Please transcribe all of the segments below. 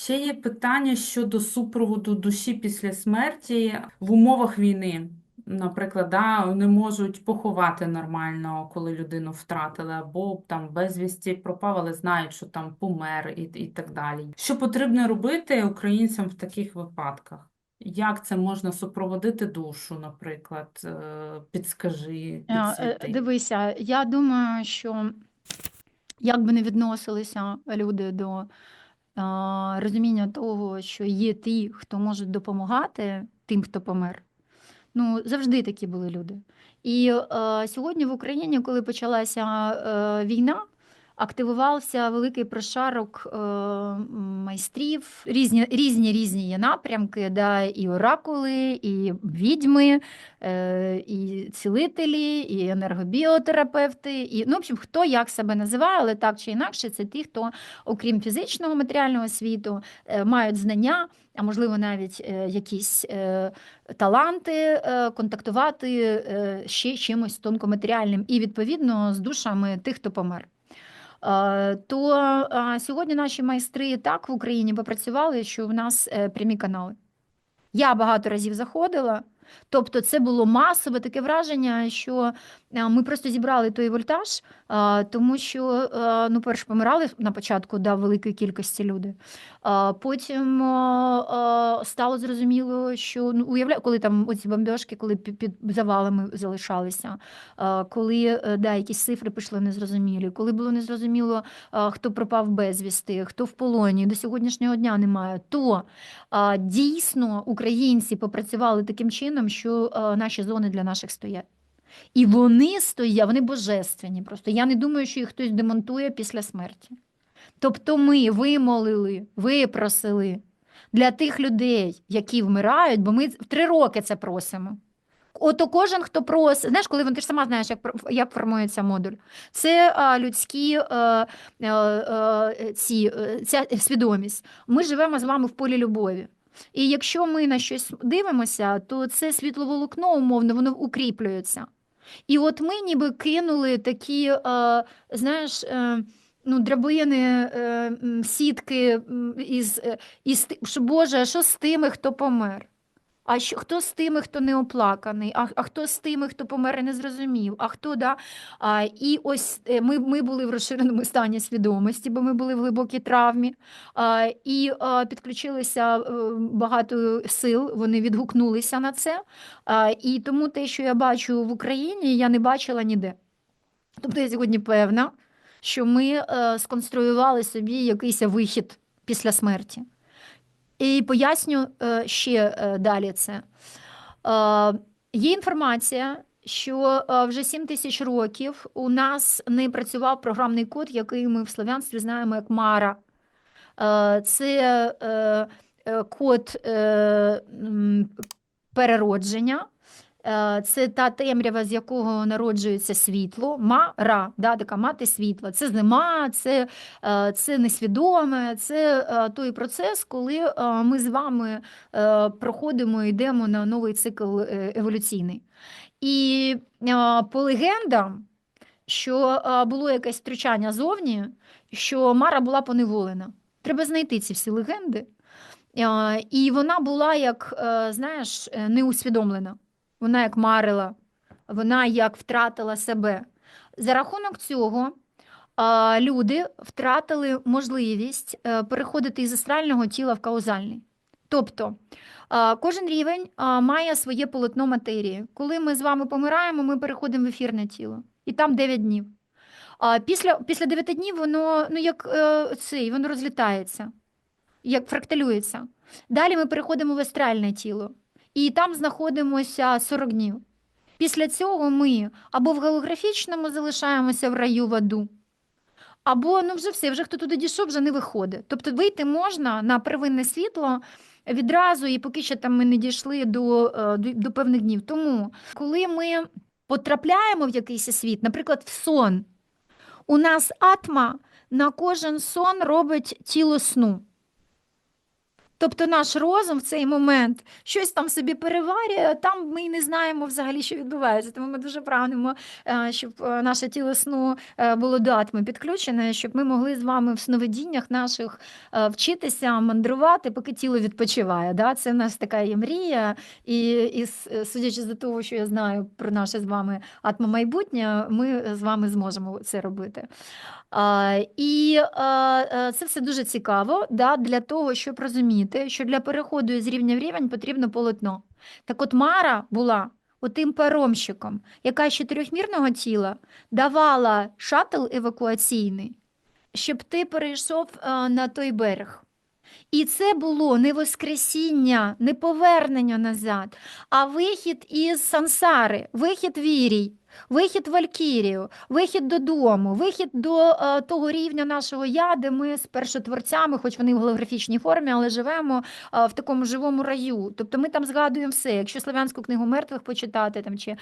Ще є питання щодо супроводу душі після смерті в умовах війни. Наприклад, да, не можуть поховати нормально, коли людину втратили, або там безвісті пропав, але знають, що там помер і, і так далі. Що потрібно робити українцям в таких випадках? Як це можна супроводити душу, наприклад? Е, Підскажи, Е, е, підсвіти. Дивися, я думаю, що як би не відносилися люди до розуміння того, що є ті, хто можуть допомагати тим, хто помер. Ну, завжди такі були люди. І е, сьогодні в Україні, коли почалася е, війна, активувався великий прошарок е, майстрів, різні різні різні є напрямки, да, і оракули, і відьми, е, і цілителі, і енергобіотерапевти, і ну, в общем, хто як себе називає, але так чи інакше, це ті, хто, окрім фізичного матеріального світу, е, мають знання, а можливо навіть якісь таланти контактувати ще чимось тонкоматеріальним, і відповідно з душами тих, хто помер. Е, То е, сьогодні наші майстри так в Україні попрацювали, що в нас е, прямі канали. Я багато разів заходила, тобто це було масове таке враження, що ми просто зібрали той вольтаж, тому що, ну, перше, помирали на початку да, великої кількості люди. Потім стало зрозуміло, що ну, уявляю, коли там оці бомбіжки, коли під, завалами залишалися, е, коли е, да, якісь цифри пішли незрозумілі, коли було незрозуміло, е, хто пропав безвісти, хто в полоні, до сьогоднішнього дня немає, то дійсно українці попрацювали таким чином, що наші зони для наших стоять. І вони стоять, вони божественні. Просто я не думаю, що їх хтось демонтує після смерті. Тобто ми вимолили, випросили для тих людей, які вмирають, бо ми три роки це просимо. Ото кожен, хто просить, знаєш, коли ти ж сама знаєш, як, як формується модуль. Це а, людські е, е, е, ці, ця свідомість. Ми живемо з вами в полі любові. І якщо ми на щось дивимося, то це світловолокно, умовно, воно укріплюється. І от ми ніби кинули такі, е, знаєш, е, ну, драбини, е, сітки із, е, із Боже, що з тими, хто помер? А що, хто з тими, хто не оплаканий? А, а хто з тими, хто помер і не зрозумів? А хто да? А, і ось е, ми, ми були в розширеному стані свідомості, бо ми були в глибокій травмі. А, і а, підключилися багато сил, вони відгукнулися на це. А, і тому те, що я бачу в Україні, я не бачила ніде. Тобто я сьогодні певна, що ми е, сконструювали собі якийсь вихід після смерті. І поясню е, ще е, далі це. Є інформація, що вже 7 тисяч років у нас не працював програмний код, який ми в славянстві знаємо як Мара. Це код переродження. Е, Це та темрява, з якого народжується світло, мара, да, така мати світла. Це зима, це, е, це несвідоме, це е, той процес, коли ми з вами проходимо і йдемо на новий цикл еволюційний. І по легендам, що було якесь втручання зовні, що Мара була поневолена. Треба знайти ці всі легенди. І вона була як, знаєш, неусвідомлена. Вона як марила, вона як втратила себе. За рахунок цього люди втратили можливість е, переходити із астрального тіла в каузальний. Тобто кожен рівень має своє полотно матерії. Коли ми з вами помираємо, ми переходимо в ефірне тіло, і там 9 днів. Після, після 9 днів воно ну, як е, цей, воно розлітається, як фракталюється. Далі ми переходимо в астральне тіло і там знаходимося 40 днів. Після цього ми або в голографічному залишаємося в раю в аду, або ну вже все, вже хто туди дійшов, вже не виходить. Тобто вийти можна на первинне світло відразу, і поки що там ми не дійшли до, е, до, до певних днів. Тому, коли ми потрапляємо в якийсь світ, наприклад, в сон, у нас атма на кожен сон робить тіло сну. Тобто наш розум в цей момент щось там собі переварює, там ми не знаємо взагалі, що відбувається. Тому ми дуже прагнемо, е, щоб е, наше тіло сну е, було до атми підключене, щоб ми могли з вами в сновидіннях наших вчитися мандрувати, поки тіло відпочиває. Да? Це в нас така є мрія, і, і судячи з того, що я знаю про наше з вами атмомайбутнє, ми з вами зможемо це робити. І а, е, це все дуже цікаво да, для того, щоб розуміти, що для переходу з рівня в рівень потрібно полотно. Так от Мара була отим паромщиком, яка з чотирьохмірного тіла давала шатл евакуаційний, щоб ти перейшов а, на той берег. І це було не воскресіння, не повернення назад, а вихід із сансари, вихід вірій, вихід в Валькірію, вихід додому, вихід до е, того рівня нашого я, де ми з першотворцями, хоч вони в голографічній формі, але живемо е, в такому живому раю. Тобто ми там згадуємо все. Якщо славянську книгу мертвих почитати, там, чи,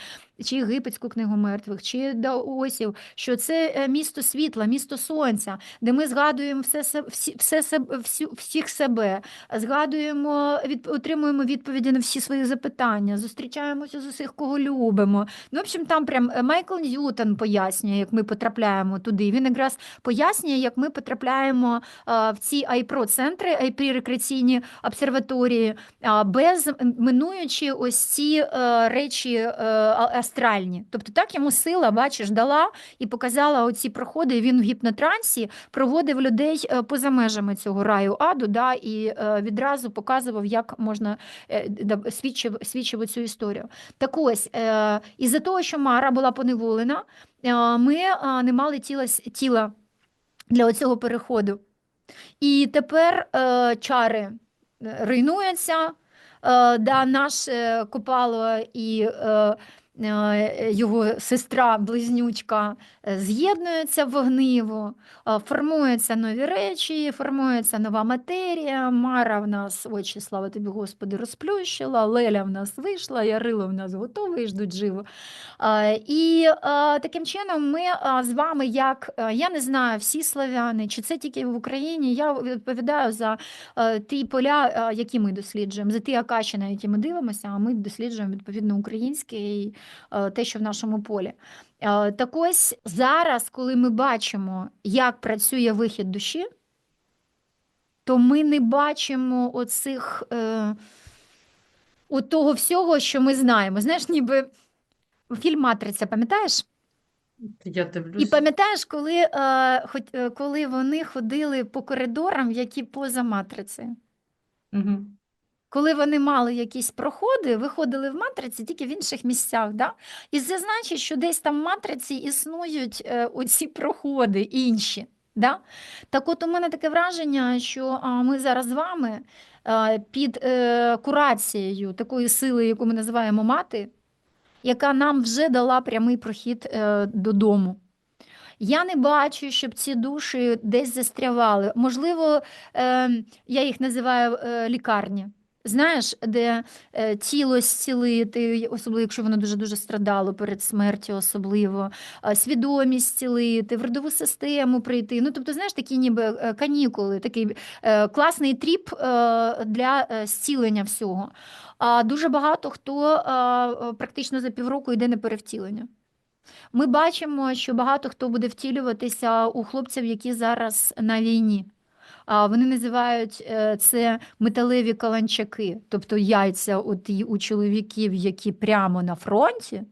чи єгипетську книгу мертвих, чи Даосів, що це е, місто світла, місто сонця, де ми згадуємо все, се- всі, все, всю- всіх себе, згадуємо, від, отримуємо відповіді на всі свої запитання, зустрічаємося з усіх, кого любимо. Ну, в общем, там прям е, Майкл Ньютон пояснює, як ми потрапляємо туди. Він якраз пояснює, як ми потрапляємо а, в ці айпро-центри, айпрі-рекреаційні обсерваторії, а, без минуючи ось ці е, речі е, астральні. Тобто так йому сила, бачиш, дала і показала оці проходи. Він в гіпнотрансі проводив людей е, поза межами цього раю аду, да, і е, відразу показував, як можна е, свідчив, свідчив цю історію. Так ось, е, із-за того, що Мара була поневолена, е, ми е, не мали тіла, тіла для цього переходу. І тепер е, чари руйнуються, да, наше Копало і його сестра близнючка з'єднуються в огниво, е, формуються нові речі, формується нова матерія. Мара в нас, очі, слава тобі, Господи, розплющила, Леля в нас вийшла, Ярило в нас готовий, ждуть живо. Е, І е, таким чином ми е, з вами, як е, я не знаю, всі славяни, чи це тільки в Україні, я відповідаю за е, ті поля, е, які ми досліджуємо, за ті акаші, на які ми дивимося, а ми досліджуємо відповідно українське і е, те, що в нашому полі. Е, Так ось зараз, коли ми бачимо, як працює вихід душі, то ми не бачимо оцих е, от того всього, що ми знаємо. Знаєш, ніби фільм Матриця, пам'ятаєш? Я І пам'ятаєш, коли, е, хоч, е, коли вони ходили по коридорам, які поза матрицею? Угу. Коли вони мали якісь проходи, виходили в матриці тільки в інших місцях. Да? І це значить, що десь там в матриці існують е, оці проходи інші. Да? Так от у мене таке враження, що а, ми зараз з вами е, під е, курацією такої сили, яку ми називаємо мати, яка нам вже дала прямий прохід е, додому. Я не бачу, щоб ці душі десь застрявали. Можливо, е, я їх називаю е, лікарні. Знаєш, де е, тіло зцілити, особливо якщо воно дуже-дуже страдало перед смертю, особливо, а, свідомість зцілити, в родову систему прийти. Ну, тобто, знаєш, такі ніби е, канікули, такий е, класний тріп е, для е, зцілення всього. А дуже багато хто е, е, практично за півроку йде на перевтілення. Ми бачимо, що багато хто буде втілюватися у хлопців, які зараз на війні. А Вони називають е, це металеві каланчаки, тобто яйця от у чоловіків, які прямо на фронті,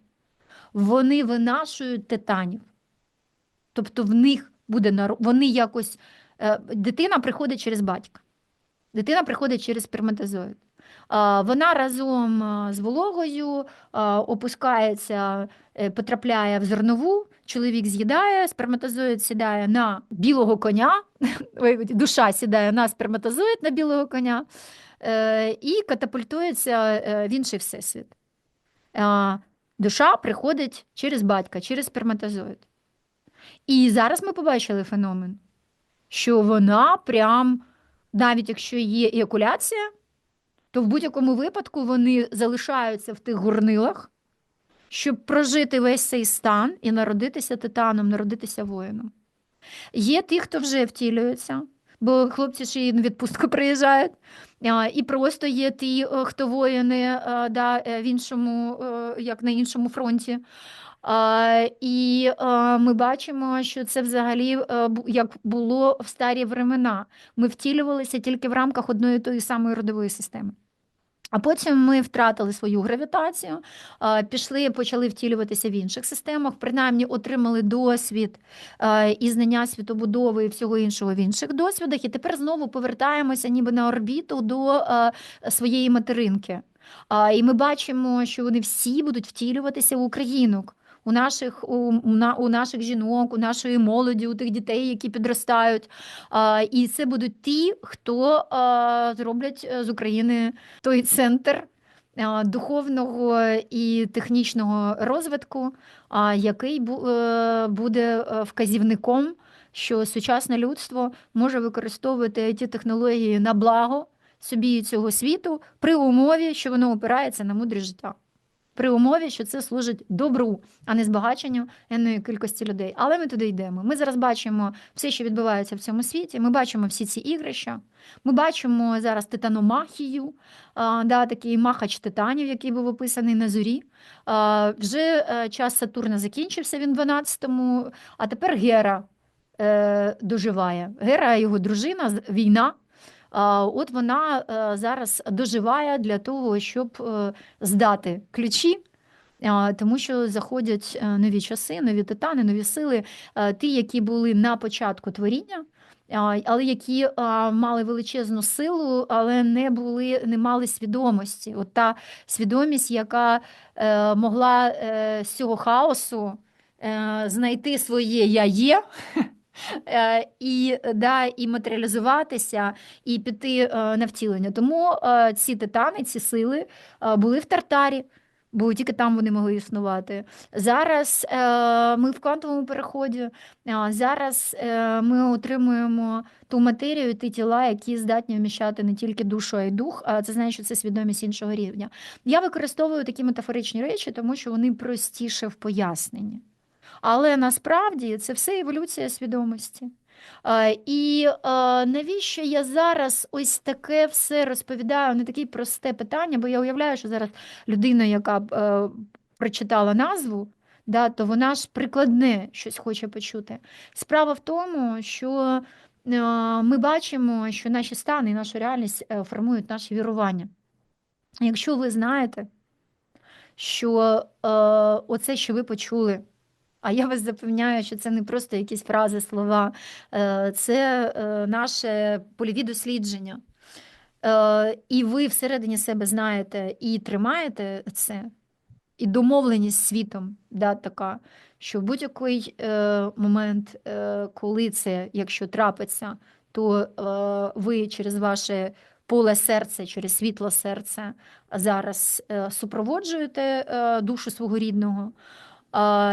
вони винашують титанів. Тобто в них буде наро- вони якось е, дитина приходить через батька, дитина приходить через сперматозоїд. Вона разом з вологою опускається, е, потрапляє в зернову, чоловік з'їдає, сперматозоїд сідає на білого коня, душа сідає на сперматозоїд на білого коня е, і катапультується е, в інший всесвіт. Душа приходить через батька, через сперматозоїд. І зараз ми побачили феномен, що вона прям, навіть якщо є еякуляція, то в будь-якому випадку вони залишаються в тих горнилах, щоб прожити весь цей стан і народитися титаном, народитися воїном. Є ті, хто вже втілюється, бо хлопці ще й на відпустку приїжджають. І просто є ті, е, хто воїни е, да, е, в іншому, як на іншому фронті. І ми бачимо, що це взагалі як було в старі времена. Ми втілювалися тільки в рамках одної тої самої родової системи. А потім ми втратили свою гравітацію, пішли, почали втілюватися в інших системах, принаймні отримали досвід і знання світобудови і всього іншого в інших досвідах. І тепер знову повертаємося ніби на орбіту до своєї материнки. І ми бачимо, що вони всі будуть втілюватися в українок. У наших, у, на- у наших жінок, у нашої молоді, у тих дітей, які підростають. А, І це будуть ті, хто а, зроблять е, з України той центр духовного і технічного розвитку, а, який е, буде е, вказівником, що сучасне людство може використовувати ті технології на благо собі цього світу при умові, що воно опирається на мудрість життя. При умові, що це служить добру, а не збагаченню енної кількості людей. Але ми туди йдемо. Ми зараз бачимо все, що відбувається в цьому світі. Ми бачимо всі ці ігрища. Ми бачимо зараз титаномахію, да, такий махач титанів, який був описаний на зорі. Вже е, час Сатурна закінчився, він в 12-му, а тепер Гера е, доживає. Гера, його дружина, війна. От вона е, зараз доживає для того, щоб е, здати ключі, тому що заходять е, нові часи, нові титани, нові сили, ті, які були на початку творіння. Але які мали величезну силу, але не були, не мали свідомості. От та свідомість, яка могла з цього хаосу знайти своє я є, і, да, і матеріалізуватися, і піти е, на втілення. Тому е, ці титани, ці сили е, були в Тартарі. Бо тільки там вони могли існувати. Зараз е, ми в квантовому переході. Зараз е, ми отримуємо ту матерію, ті тіла, які здатні вміщати не тільки душу, а й дух. А це значить, що це свідомість іншого рівня. Я використовую такі метафоричні речі, тому що вони простіше в поясненні. Але насправді це все еволюція свідомості. І навіщо я зараз ось таке все розповідаю, не таке просте питання, бо я уявляю, що зараз людина, яка е, прочитала назву, да, то вона ж прикладне щось хоче почути. Справа в тому, що е, ми бачимо, що наші стани і нашу реальність е, формують наші вірування. Якщо ви знаєте, що оце, що ви почули, а я вас запевняю, що це не просто якісь фрази, слова, е, це е, наше польові дослідження. Е, І ви всередині себе знаєте і тримаєте це, і домовленість світом, да, така, що в будь-який момент, коли це, якщо трапиться, то ви через ваше поле серця, через світло серця зараз супроводжуєте душу свого рідного.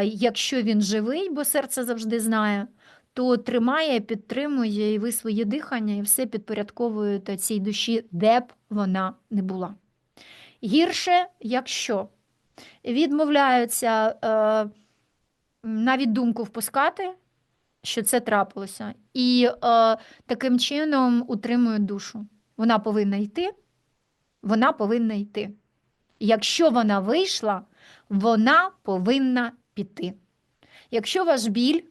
Якщо він живий, бо серце завжди знає, то тримає, підтримує і ви своє дихання, і все підпорядковуєте цій душі, де б вона не була. Гірше, якщо відмовляються е, навіть думку впускати, що це трапилося, і е, таким чином утримують душу. Вона повинна йти, вона повинна йти. Якщо вона вийшла, вона повинна піти. Якщо ваш біль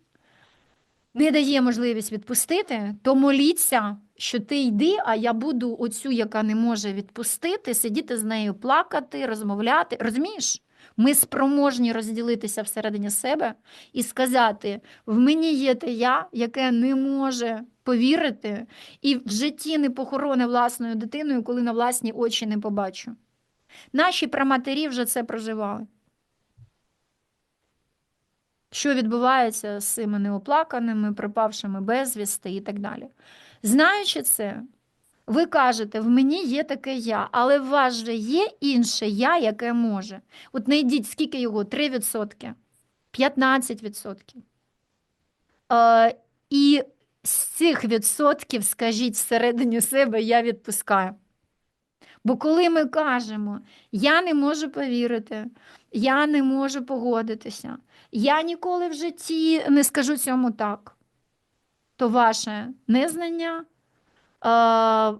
не дає можливість відпустити, то моліться, що ти йди, а я буду оцю, яка не може відпустити, сидіти з нею, плакати, розмовляти. Розумієш? Ми спроможні розділитися всередині себе і сказати: в мені є те я, яке не може повірити, і в житті не похороне власною дитиною, коли на власні очі не побачу. Наші праматері вже це проживали. Що відбувається з цими неоплаканими, припавшими безвісти і так далі. Знаючи це, ви кажете, в мені є таке я, але в вас же є інше я, яке може. От знайдіть, скільки його? 3%, 15%. Е, і з цих відсотків скажіть всередині себе, я відпускаю. Бо коли ми кажемо, я не можу повірити, я не можу погодитися, я ніколи в житті не скажу цьому так, то ваше незнання, е,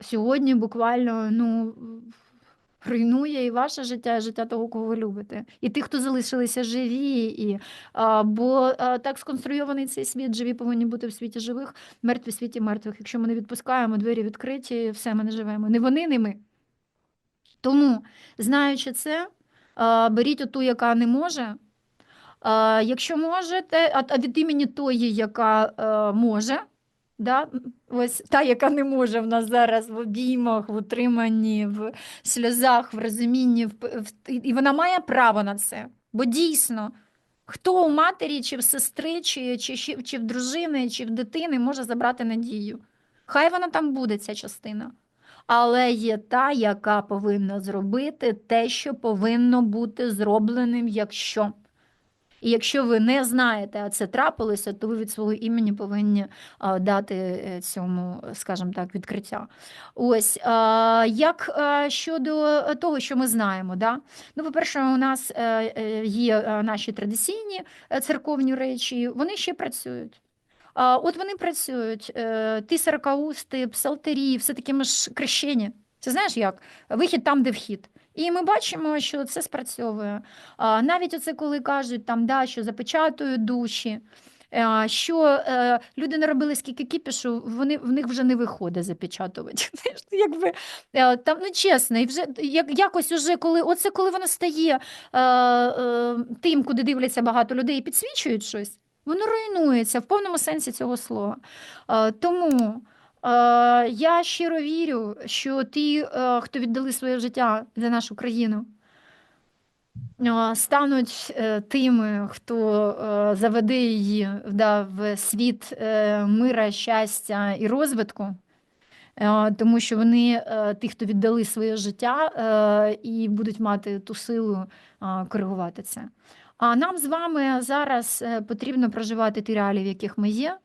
сьогодні буквально ну, руйнує і ваше життя, і життя того, кого ви любите, і тих, хто залишилися живі. І, а, бо а, так сконструйований цей світ, живі повинні бути в світі живих, мертві в світі мертвих. Якщо ми не відпускаємо, двері відкриті, все, ми не живемо. Не вони, не ми. Тому, знаючи це, а, беріть оту, яка не може. А, Якщо можете, а, а від імені тої, яка е, може, да? ось та, яка не може в нас зараз в обіймах, в утриманні, в сльозах, в розумінні, в, в, і вона має право на це. Бо дійсно, хто у матері, чи в сестри, чи, чи, чи, чи в дружини, чи в дитини може забрати надію. Хай вона там буде, ця частина. Але є та, яка повинна зробити те, що повинно бути зробленим, якщо. І якщо ви не знаєте, а це трапилося, то ви від свого імені повинні дати е, цьому, скажімо так, відкриття. Ось як щодо того, що ми знаємо, да? ну, по-перше, у нас е, е, є наші традиційні церковні речі, вони ще працюють. От вони працюють, ті сорокаусти, псалтирі, все таки ми ж хрещені. Це знаєш як? Вихід там, де вхід. І ми бачимо, що це спрацьовує. Навіть оце коли кажуть, там, да, що запечатують душі, е, що е, люди наробили скільки кіпішу, вони, в них вже не виходить запечатувати. Ну, Якби, е, там, ну, чесно, і вже як, якось уже коли, оце коли воно стає тим, куди дивляться багато людей і підсвічують щось, воно руйнується в повному сенсі цього слова. Тому я щиро вірю, що ті, е, хто віддали своє життя за нашу країну, е, стануть е, тими, хто е, заведе її в світ е, мира, щастя і розвитку. Е, Тому що вони е, ті, хто віддали своє життя, е, і будуть мати ту силу е, коригувати це. А нам з вами зараз е, потрібно проживати ті реалії, в яких ми є,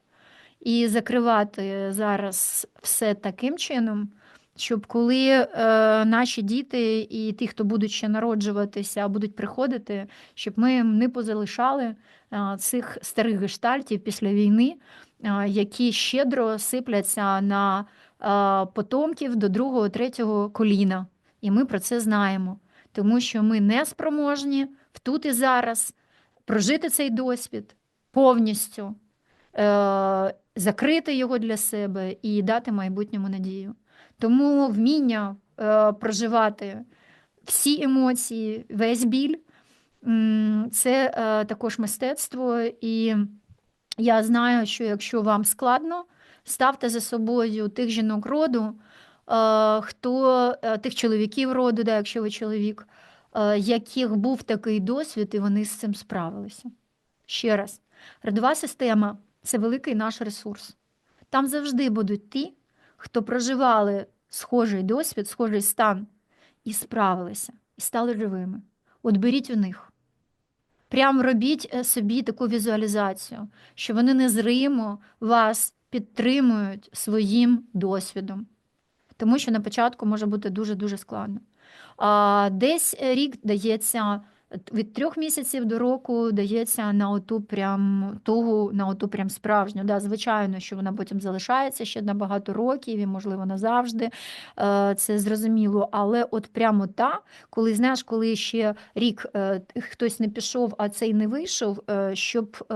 і закривати зараз все таким чином, щоб коли е, наші діти і ті, хто будуть ще народжуватися, будуть приходити, щоб ми не позалишали е, цих старих гештальтів після війни, е, які щедро сипляться на е, потомків до другого, третього коліна. І ми про це знаємо, тому що ми не спроможні в тут і зараз прожити цей досвід повністю, е, закрити його для себе і дати майбутньому надію. Тому вміння е, проживати всі емоції, весь біль це е, також мистецтво. І я знаю, що якщо вам складно, ставте за собою тих жінок роду, е, хто е, тих чоловіків роду, да, якщо ви чоловік, е, яких був такий досвід, і вони з цим справилися. Ще раз, родова система це великий наш ресурс. Там завжди будуть ті, хто проживали схожий досвід, схожий стан і справилися, і стали живими. От беріть у них. Прям робіть е, собі таку візуалізацію, що вони незримо вас підтримують своїм досвідом. Тому що на початку може бути дуже-дуже складно. А, Десь рік дається від трьох місяців до року дається на оту прям тугу, на оту прям справжню. Да, звичайно, що вона потім залишається ще на багато років, і, можливо, назавжди. Е, Це зрозуміло. Але от прямо та, коли знаєш, коли ще рік е, хтось не пішов, а цей не вийшов, е, щоб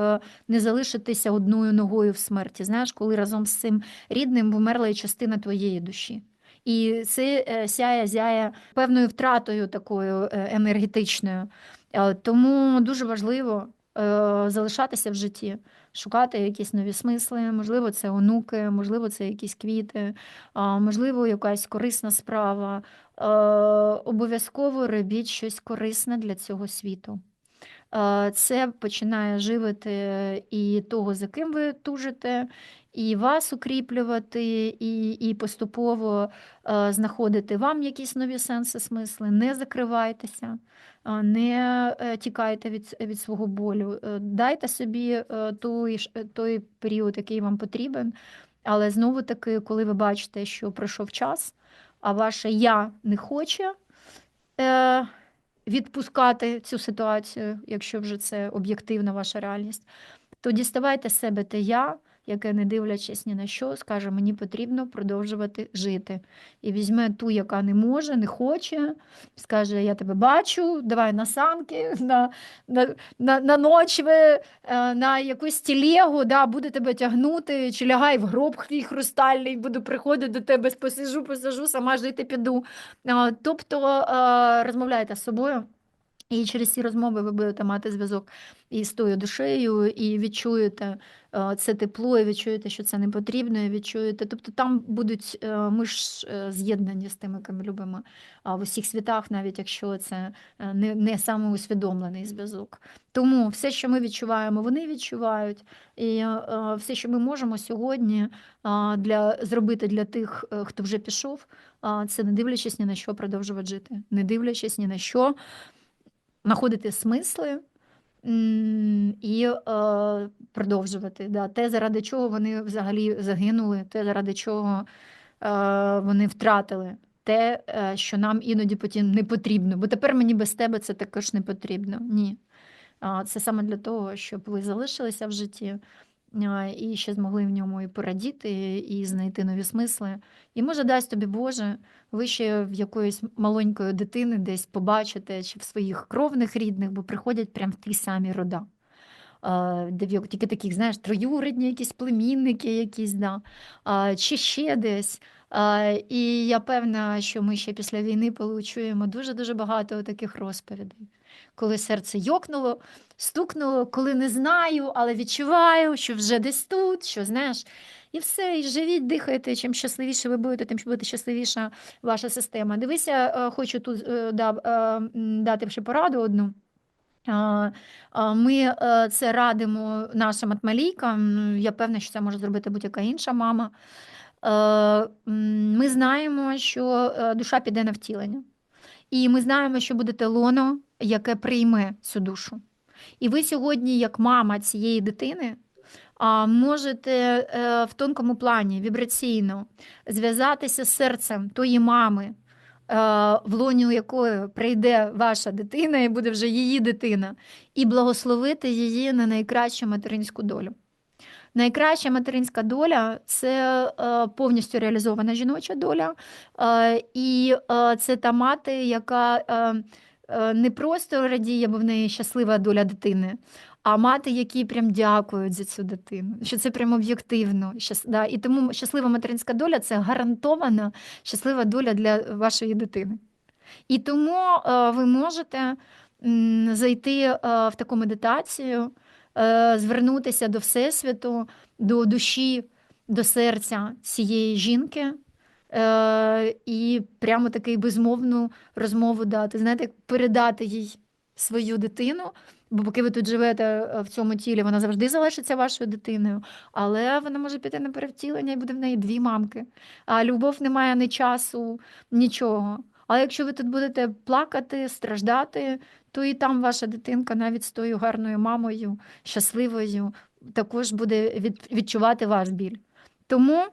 не залишитися одною ногою в смерті. Знаєш, коли разом з цим рідним вмерла і частина твоєї душі. І це сяє зяє певною втратою такою е, енергетичною. Е, Тому дуже важливо е, залишатися в житті, шукати якісь нові смисли. Можливо, це онуки, можливо, це якісь квіти, можливо, якась корисна справа. Обов'язково робіть щось корисне для цього світу. Е, Це починає живити і того, за ким ви тужите, і вас укріплювати, і, і поступово е, знаходити вам якісь нові сенси, смисли. Не закривайтеся, е, не тікайте від, від свого болю. Дайте собі той, той період, який вам потрібен. Але знову таки, коли ви бачите, що пройшов час, а ваше я не хоче. Відпускати цю ситуацію, якщо вже це об'єктивна ваша реальність, то діставайте з себе те я яке, не дивлячись ні на що, скаже, мені потрібно продовжувати жити. І візьме ту, яка не може, не хоче, скаже, я тебе бачу, давай на санки, на, на, на, на ночви, е, на якусь тілегу, да, буду тебе тягнути, чи лягай в гроб твій хрустальний, буду приходити до тебе, посижу, посажу, сама жити піду. Тобто е, розмовляйте з собою. І через ці розмови ви будете мати зв'язок і з тою душею, і відчуєте е, це тепло, і відчуєте, що це не потрібно, і відчуєте. Тобто там будуть е, ми ж е, з'єднані з тими, ким любимо в усіх світах, навіть якщо це е, не, не самоусвідомлений зв'язок. Тому все, що ми відчуваємо, вони відчувають. І все, що ми можемо сьогодні для, зробити для тих, хто вже пішов, це не дивлячись ні на що продовжувати жити, не дивлячись ні на що знаходити смисли і е, продовжувати. Да. Те, заради чого вони взагалі загинули, те, заради чого е, вони втратили. Те, е, що нам іноді потім не потрібно, бо тепер мені без тебе це також не потрібно. Ні. Це саме для того, щоб ви залишилися в житті і ще змогли в ньому і порадіти, і знайти нові смисли. І може дасть тобі Боже, ви ще в якоїсь маленької дитини десь побачите, чи в своїх кровних рідних, бо приходять прям ті самі рода. Тільки таких, знаєш, троюрідні, якісь племінники, якісь, да, чи ще десь. І я певна, що ми ще після війни получуємо дуже-дуже багато таких розповідей. Коли серце йокнуло, стукнуло, коли не знаю, але відчуваю, що вже десь тут, що знаєш. І все, і живіть, дихайте. Чим щасливіше ви будете, тим буде щасливіша ваша система. Дивися, е, хочу тут е, да, е, дати ще пораду одну. Ми це радимо нашим атмалійкам. Я певна, що це може зробити будь-яка інша мама. Ми знаємо, що душа піде на втілення. І ми знаємо, що буде те лоно, яке прийме цю душу. І ви сьогодні, як мама цієї дитини, можете е, в тонкому плані вібраційно зв'язатися з серцем тої мами, е, в лоні у якої прийде ваша дитина, і буде вже її дитина, і благословити її на найкращу материнську долю. Найкраща материнська доля це е, повністю реалізована жіноча доля, і це та мати, яка не просто радіє, бо в неї щаслива доля дитини, а мати, які прям дякують за цю дитину, що це прям об'єктивно. да, І тому щаслива материнська доля це гарантована щаслива доля для вашої дитини. І тому е, ви можете зайти е, в таку медитацію, е, звернутися до Всесвіту, до душі, до серця цієї жінки. Е, і прямо такий безмовну розмову дати. Знаєте, як передати їй свою дитину, бо поки ви тут живете е, в цьому тілі, вона завжди залишиться вашою дитиною, але вона може піти на перевтілення і буде в неї дві мамки. А любов не має ні часу, нічого. Але якщо ви тут будете плакати, страждати, то і там ваша дитинка навіть з тою гарною мамою, щасливою, також буде відчувати ваш біль. Тому,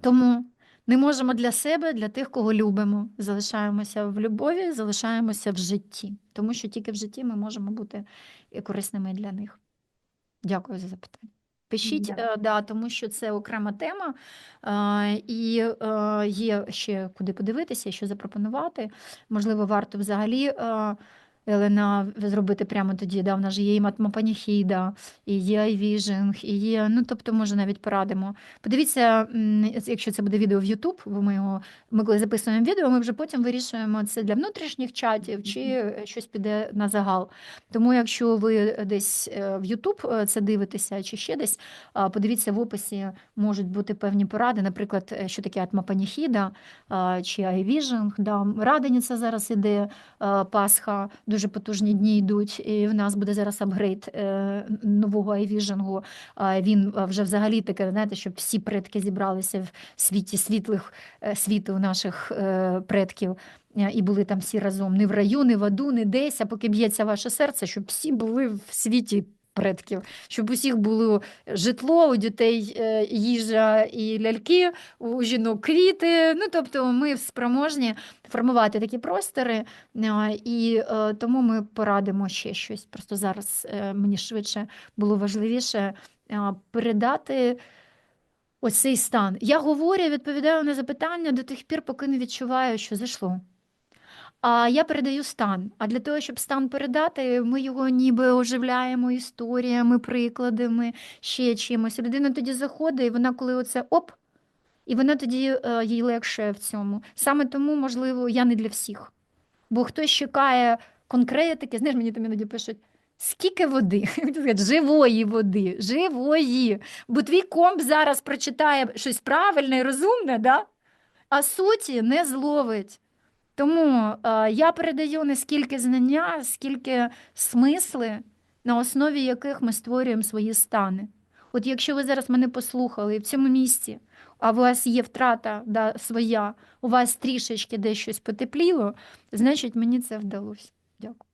тому не можемо для себе, для тих, кого любимо. Залишаємося в любові, залишаємося в житті, тому що тільки в житті ми можемо бути і корисними для них. Дякую за запитання. Пишіть, Дякую. е, да, тому що це окрема тема, е, і е, є ще куди подивитися, що запропонувати. Можливо, варто взагалі. Елена зробити прямо тоді, да, в нас же є і матмапаніхіда, і є iVision, і є, ну тобто, може, навіть порадимо. Подивіться, якщо це буде відео в YouTube, бо ми його ми коли записуємо відео, ми вже потім вирішуємо це для внутрішніх чатів чи щось піде на загал. Тому, якщо ви десь е, в YouTube е, це дивитеся, чи ще десь, подивіться в описі, можуть бути певні поради, наприклад, е, що таке атмапаніхіда чи iVision. Да. Радениця зараз іде, Пасха, дуже потужні дні йдуть, і в нас буде зараз апгрейд е, нового iVision. Він вже взагалі таке, знаєте, щоб всі предки зібралися в світі світлих світів світу наших е, предків. е, І були там всі разом не в раю, не в аду, не десь, а поки б'ється ваше серце, щоб всі були в світі предків, щоб усіх було житло, у дітей е, їжа і ляльки, у жінок квіти. Ну, тобто ми спроможні формувати такі простори, е, і е, тому ми порадимо ще щось. Просто зараз мені швидше було важливіше передати ось цей стан. Я говорю, відповідаю на запитання до тих пір, поки не відчуваю, що зайшло. А я передаю стан. А для того, щоб стан передати, ми його ніби оживляємо історіями, прикладами, ще чимось. Людина тоді заходить, і вона, коли оце оп, і вона тоді е, їй легше в цьому. Саме тому, можливо, я не для всіх. Бо хтось чекає конкретики, знаєш, мені там іноді пишуть. Скільки води? Живої води, живої. Бо твій комп зараз прочитає щось правильне і розумне, да? а суті не зловить. Тому е, я передаю не скільки знання, скільки смисли, на основі яких ми створюємо свої стани. От якщо ви зараз мене послухали і в цьому місці, а у вас є втрата да, своя, у вас трішечки десь щось потепліло, значить мені це вдалося. Дякую.